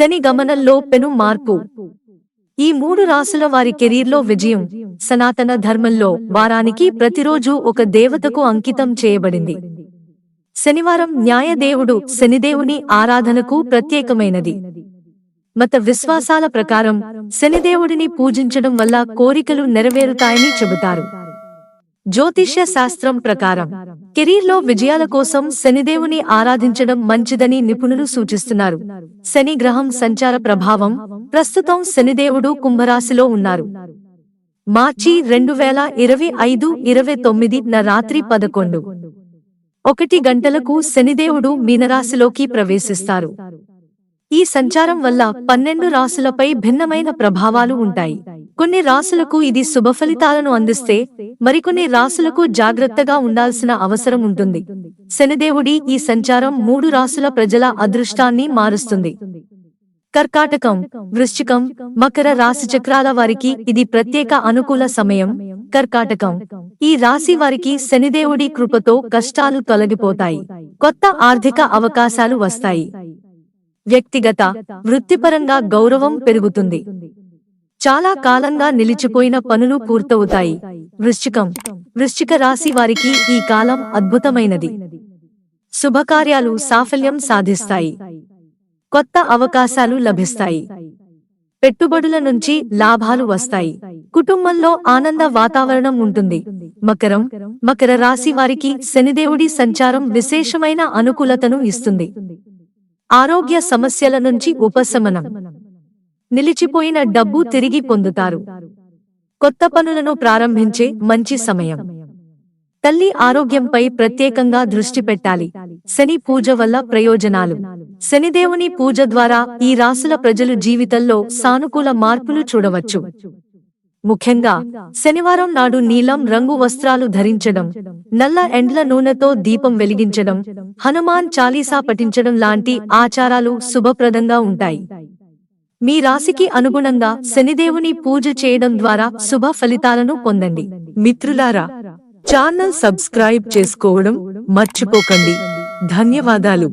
శని గమనంలో పెను మార్పు. ఈ మూడు రాసుల వారి కెరీర్లో విజయం సనాతన ధర్మంలో వారానికి ప్రతిరోజు ఒక దేవతకు అంకితం చేయబడింది. శనివారం న్యాయదేవుడు శనిదేవుని ఆరాధనకు ప్రత్యేకమైనది. మత విశ్వాసాల ప్రకారం శనిదేవుడిని పూజించడం వల్ల కోరికలు నెరవేరుతాయని చెబుతారు. జ్యోతిష్య శాస్త్రం ప్రకారం కెరీర్లో విజయాల కోసం శనిదేవుని ఆరాధించడం మంచిదని నిపుణులు సూచిస్తున్నారు. శని గ్రహం సంచార ప్రభావం ప్రస్తుతం శనిదేవుడు కుంభరాశిలో ఉన్నారు. మార్చి రెండు వేల ఇరవై ఐదు ఇరవై తొమ్మిది న రాత్రి పదకొండు. ఒకటి గంటలకు శనిదేవుడు మీనరాశిలోకి ప్రవేశిస్తారు. ఈ సంచారం వల్ల పన్నెండు రాసులపై భిన్నమైన ప్రభావాలు ఉంటాయి. కొన్ని రాసులకు ఇది శుభ ఫలితాలను అందిస్తే మరికొన్ని రాసులకు జాగ్రత్తగా ఉండాల్సిన అవసరం ఉంటుంది. శనిదేవుడి ఈ సంచారం మూడు రాసుల ప్రజల అదృష్టాన్ని మారుస్తుంది. కర్కాటకం వృశ్చికం మకర రాశి చక్రాల వారికి ఇది ప్రత్యేక అనుకూల సమయం. కర్కాటకం ఈ రాశి వారికి శనిదేవుడి కృపతో కష్టాలు తొలగిపోతాయి. కొత్త ఆర్థిక అవకాశాలు వస్తాయి. వ్యక్తిగత వృత్తిపరంగా గౌరవం పెరుగుతుంది. చాలా కాలంగా నిలిచిపోయిన పనులు పూర్తవుతాయి. వృశ్చికం. వృశ్చిక రాశి వారికి ఈ కాలం అద్భుతమైనది. శుభకార్యాలు సాఫల్యం సాధిస్తాయి. కొత్త అవకాశాలు లభిస్తాయి. పెట్టుబడుల నుంచి లాభాలు వస్తాయి. కుటుంబంలో ఆనంద వాతావరణం ఉంటుంది. మకరం. మకర రాశి వారికి శనిదేవుడి సంచారం విశేషమైన అనుకూలతను ఇస్తుంది. ఆరోగ్య సమస్యల నుంచి ఉపశమనం. నిలిచిపోయిన డబ్బు తిరిగి పొందుతారు. కొత్త పనులను ప్రారంభించే మంచి సమయం. తల్లి ఆరోగ్యంపై ప్రత్యేకంగా దృష్టి పెట్టాలి. శని పూజ వల్ల ప్రయోజనాలు. శనిదేవుని పూజ ద్వారా ఈ రాసుల ప్రజలు జీవితంలో సానుకూల మార్పులు చూడవచ్చు. ముఖ్యంగా శనివారం నాడు నీలం రంగు వస్త్రాలు ధరించడం నల్ల ఎండ్ల నూనెతో దీపం వెలిగించడం హనుమాన్ చాలీసా పఠించడం లాంటి ఆచారాలు శుభప్రదంగా ఉంటాయి. మీ రాశికి అనుగుణంగా శనిదేవుని పూజ చేయడం ద్వారా శుభ ఫలితాలను పొందండి. మిత్రులారా ఛానల్ సబ్స్క్రైబ్ చేసుకోవడం మర్చిపోకండి. ధన్యవాదాలు.